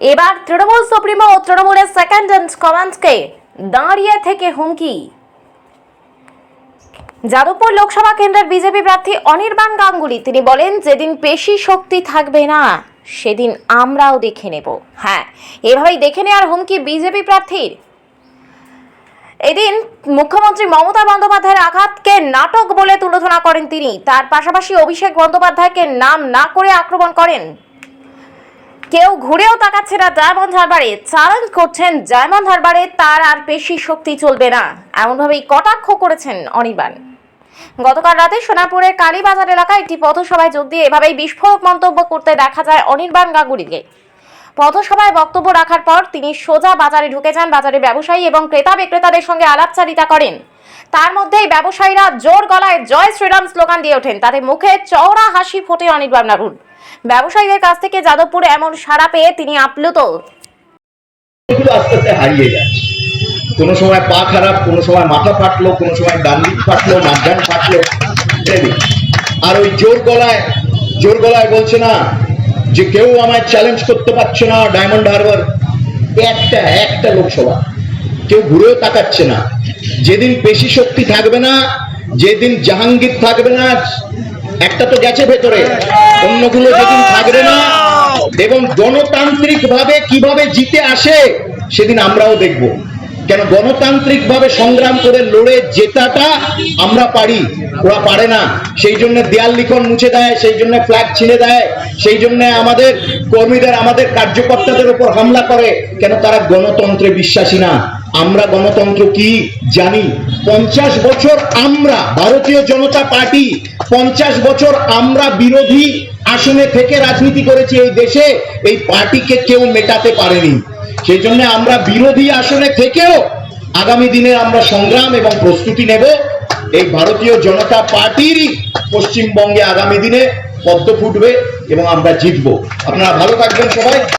এবার তৃণমূল সুপ্রিমো ও তৃণমূলের second in কমান্ডকে দাঁড়িয়ে থেকে হুমকি। যাদবপুর লোকসভা কেন্দ্রের বিজেপি প্রার্থী অনির্বাণ গাঙ্গুলি, তিনি বলেন, যেদিন পেশি শক্তি থাকবে না, সেদিন আমরাও দেখে নেব। হ্যাঁ এভাবেই দেখে নেওয়ার হুমকি বিজেপি প্রার্থীর। এদিন মুখ্যমন্ত্রী মমতা বন্দ্যোপাধ্যায়ের আঘাতকে নাটক বলে তুলোধনা করেন তিনি। তার পাশাপাশি অভিষেক বন্দ্যোপাধ্যায়কে নাম না করে আক্রমণ করেন। কেউ ঘুরেও তাকাচ্ছে না ডায়মন্ড হারবারে। চ্যালেঞ্জ করছেন ডায়মন্ড হারবারে, তার আর পেশি শক্তি চলবে না। এমনভাবেই কটাক্ষ করেছেন অনির্বাণ। গতকাল রাতে সোনাপুরের কালীবাজার এলাকায় একটি পথসভায় যোগ দিয়ে এভাবেই বিস্ফোরক মন্তব্য করতে দেখা যায় অনির্বাণ গাঙ্গুলিকে। পথসভায় বক্তব্য রাখার পর তিনি সোজা বাজারে ঢুকে যান বাজারে ব্যবসায়ী এবং ক্রেতা বিক্রেতাদের সঙ্গে আলাপচারিতা করেন। তার মধ্যেই ব্যবসায়ীরা জোর গলায় জয় শ্রীরাম স্লোগান দিয়ে ওঠেন। তাদের মুখে চওড়া হাসি ফোটে অনির্বাণ বাবুর ব্যবসায়ীদের কাছ থেকে যাদবপুরে এমন সাড়া পেয়ে তিনি আপ্লুত। হারিয়ে কোনো সময় পা খারাপ, কোনো সময় মাথা ফাটলো, কোনো সময় ডান দিক ফাটলো মাঝখান ফাটলো আর ওই জোর গলায় জোর গলায় বলছে না যে কেউ আমায় চ্যালেঞ্জ করতে পারছে না ডায়মন্ড হারবার একটা একটা লোকসভা। কেউ ঘুরেও তাকাচ্ছে না। যেদিন পেশি শক্তি থাকবে না, যেদিন জাহাঙ্গীর থাকবে না, একটা তো গেছে ভেতরে, অন্যগুলো যেদিন থাকবে না, এবং গণতান্ত্রিক ভাবে কীভাবে জিতে আসে, সেদিন আমরাও দেখব। কেন গণতান্ত্রিক ভাবে সংগ্রাম করে লড়ে জেতাটা আমরা পারি, ওরা পারে না। সেই জন্য দেয়াল লিখন মুছে দেয়, সেই জন্য ফ্ল্যাগ ছিঁড়ে দেয়, সেই জন্য আমাদের কর্মীদের, আমাদের কার্যকর্তাদের উপর হামলা করে। কেন তারা গণতন্ত্রে বিশ্বাসী না? আমরা গণতন্ত্র কি জানি? পঞ্চাশ বছর আমরা ভারতীয় জনতা পার্টি, পঞ্চাশ বছর আমরা বিরোধী আসনে থেকে রাজনীতি করেছি এই দেশে, এই পার্টিকে কেউ মেটাতে পারেনি। সেই জন্য আমরা বিরোধী আসনে থেকেও আগামী দিনে আমরা সংগ্রাম এবং প্রস্তুতি নেব। এই ভারতীয় জনতা পার্টিরই পশ্চিমবঙ্গে আগামী দিনে পদ্ম ফুটবে এবং আমরা জিতবো। আপনারা ভালো থাকবেন সবাই।